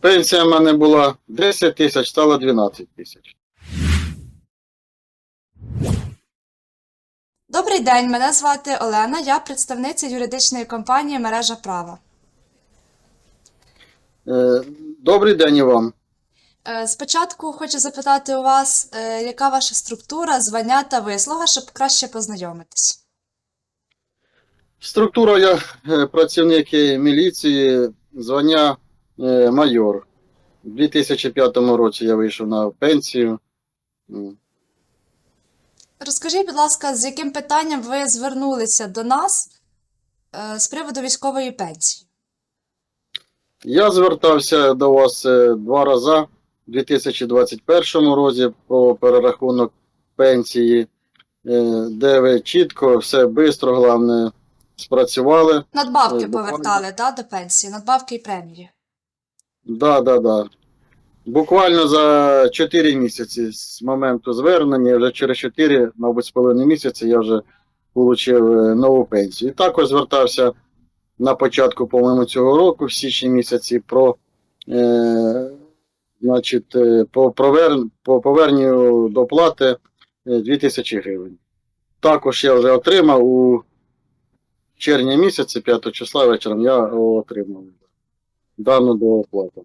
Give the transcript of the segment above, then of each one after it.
Пенсія в мене була 10 тисяч, стала 12 тисяч. Добрий день, мене звати Олена, я представниця юридичної компанії Мережа права. Е, Добрий день і вам. Е, Спочатку хочу запитати у вас, е, яка ваша структура, звання та вислуга, щоб краще познайомитись. Структура я е, працівник міліції, звання майор. У 2005 році я вийшов на пенсію. Розкажіть, будь ласка, з яким питанням ви звернулися до нас е, з приводу військової пенсії? Я звертався до вас е, два рази у 2021 році про перерахунок пенсії, е, де ви чітко, все швидко, головне, спрацювали. Надбавки Е, повертали, да, до пенсії, надбавки і премії. Да, да, да. Буквально за 4 місяці з моменту звернення, вже через 4, мабуть, з половиною місяці я вже отримав нову пенсію. І також звертався на початку, по-моєму, цього року, в січні місяці, про, е, значить, е, по, провер... по поверненню доплати е, 2000 гривень. Також я вже отримав у червні місяці, 5 числа вечором, я отримав дану доплату.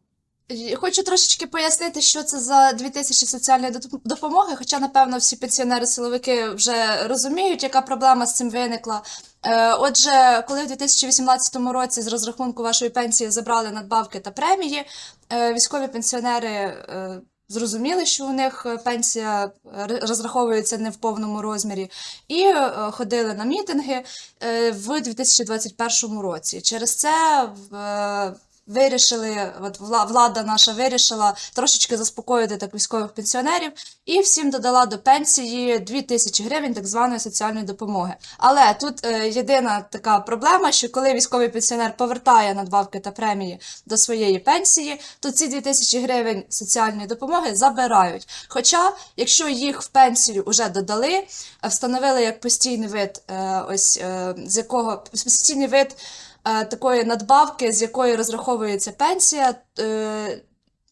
Хочу трошечки пояснити, що це за 2000 соціальної допомоги, хоча, напевно, всі пенсіонери-силовики вже розуміють, яка проблема з цим виникла. Е, Отже, коли в 2018 році з розрахунку вашої пенсії забрали надбавки та премії, е, військові пенсіонери е, зрозуміли, що у них е, пенсія е, розраховується не в повному розмірі, і е, ходили на мітинги е, в 2021 році. Через це е, вирішили, от вла- влада наша вирішила трошечки заспокоїти так військових пенсіонерів і всім додала до пенсії 2 тисячі гривень так званої соціальної допомоги. Але тут е, єдина така проблема, що коли військовий пенсіонер повертає надбавки та премії до своєї пенсії, то ці 2 тисячі гривень соціальної допомоги забирають. Хоча, якщо їх в пенсію вже додали, е, встановили як постійний вид, е, ось е, з якого постійний вид такої надбавки, з якої розраховується пенсія, е,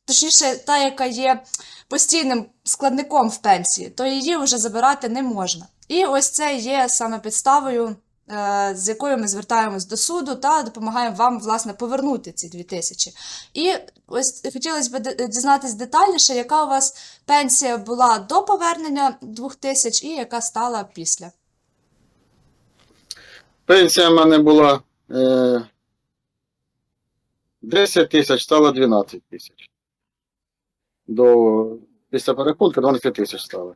точніше, та, яка є постійним складником в пенсії, то її вже забирати не можна. І ось це є саме підставою, е, з якою ми звертаємось до суду та допомагаємо вам, власне, повернути ці дві тисячі. І ось хотілося б д- дізнатись детальніше, яка у вас пенсія була до повернення двох тисяч і яка стала після. Пенсія в мене була е, 10 тисяч, стала 12 тисяч. До, після перерахунку 12 тисяч стало.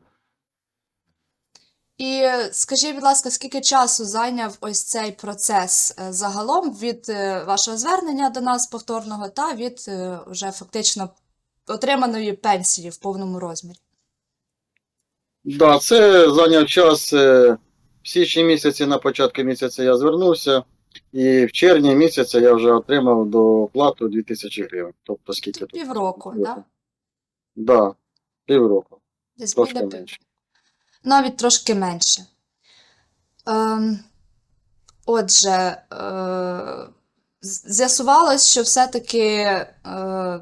І е, скажіть, будь ласка, скільки часу зайняв ось цей процес е, загалом від е, вашого звернення до нас повторного та від е, вже фактично отриманої пенсії в повному розмірі? Да, це зайняв час. е, В січні місяці, на початку місяця я звернувся, і в червні місяця я вже отримав до плату 2000 гривень. Тобто скільки тут? Півроку, Півроку. так? Да, півроку. Десь Трошки пів- менше. Навіть трошки менше. Ем, отже, е, з'ясувалось, що все-таки е,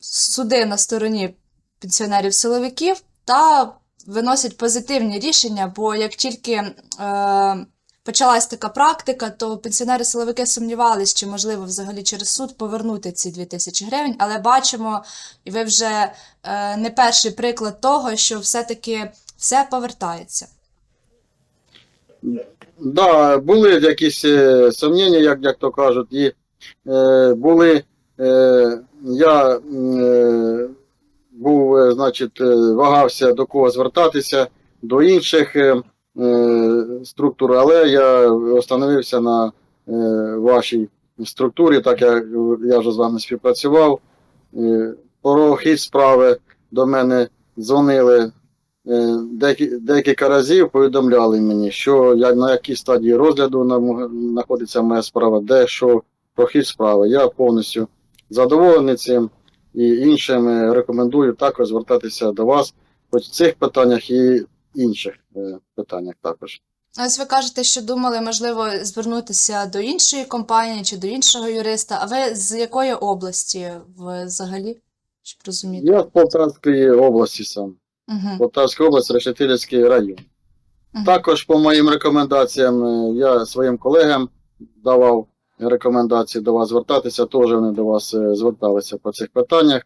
суди на стороні пенсіонерів-силовиків та виносять позитивні рішення, бо як тільки е, почалась така практика, то пенсіонери-силовики сумнівались, чи можливо взагалі через суд повернути ці 2000 гривень, але бачимо, і ви вже е, не перший приклад того, що все-таки все повертається. Да, були якісь е, сумніння, як, як то кажуть, і е, були, е, я е, був, е, значить, вагався до кого звертатися, до інших е, структур, але я остановився на е, вашій структурі, так як я вже з вами співпрацював. Е, про хід справи до мене дзвонили декілька разів повідомляли мені, що я на якій стадії розгляду знаходиться моя справа, де що прохід справи. Я повністю задоволений цим і іншим рекомендую також звертатися до вас в цих питаннях і інших е, питаннях також. Ось ви кажете, що думали, можливо, звернутися до іншої компанії чи до іншого юриста. А ви з якої області взагалі? Щоб розуміти? Я з Полтавської області сам. Угу. Полтавська область, Решетилівський район. Також по моїм рекомендаціям е, я своїм колегам давав рекомендації до вас звертатися, теж вони до вас е, зверталися по цих питаннях.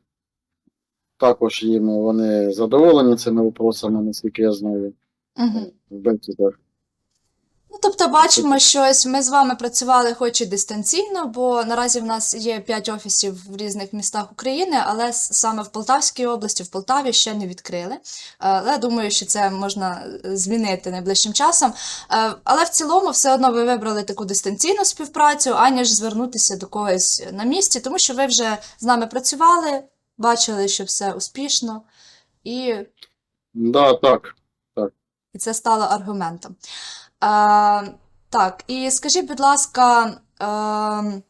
Також їм вони задоволені цими вопросами, наскільки я знаю, Угу. в бесідах. Ну, тобто бачимо, що ось ми з вами працювали хоч і дистанційно, бо наразі в нас є 5 офісів в різних містах України, але саме в Полтавській області, в Полтаві ще не відкрили. Е, Але думаю, що це можна е, змінити найближчим часом. Е, Але в цілому все одно ви вибрали таку дистанційну співпрацю, аніж звернутися до когось на місці, тому що ви вже з нами працювали, бачили, що все успішно, і Да, так. і це стало аргументом. Е, так, і скажіть, будь ласка, е,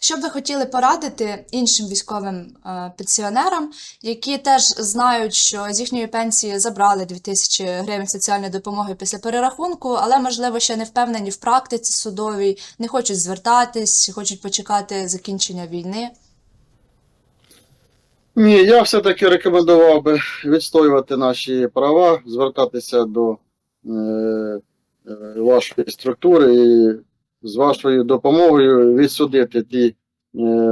що б ви хотіли порадити іншим військовим е, пенсіонерам, які теж знають, що з їхньої пенсії забрали 2000 гривень соціальної допомоги після перерахунку, але, можливо, ще не впевнені в практиці судовій, не хочуть звертатись, хочуть почекати закінчення війни. Ні, я все-таки рекомендував би відстоювати наші права, звертатися до е, е, вашої структури і з вашою допомогою відсудити ті е,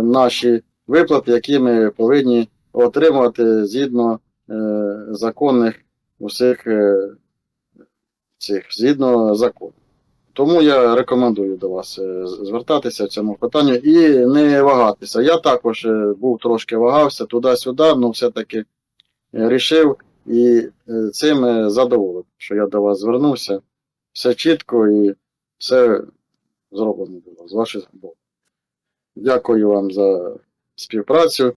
наші виплати, які ми повинні отримувати згідно е, законних усіх е, цих, згідно закону. Тому я рекомендую до вас е, звертатися в цьому питанні і не вагатися. Я також е, був трошки вагався туди-сюди, але все-таки е, рішив і цим задоволений, що я до вас звернувся. Все чітко і все зроблено було з ваших боку. Дякую вам за співпрацю.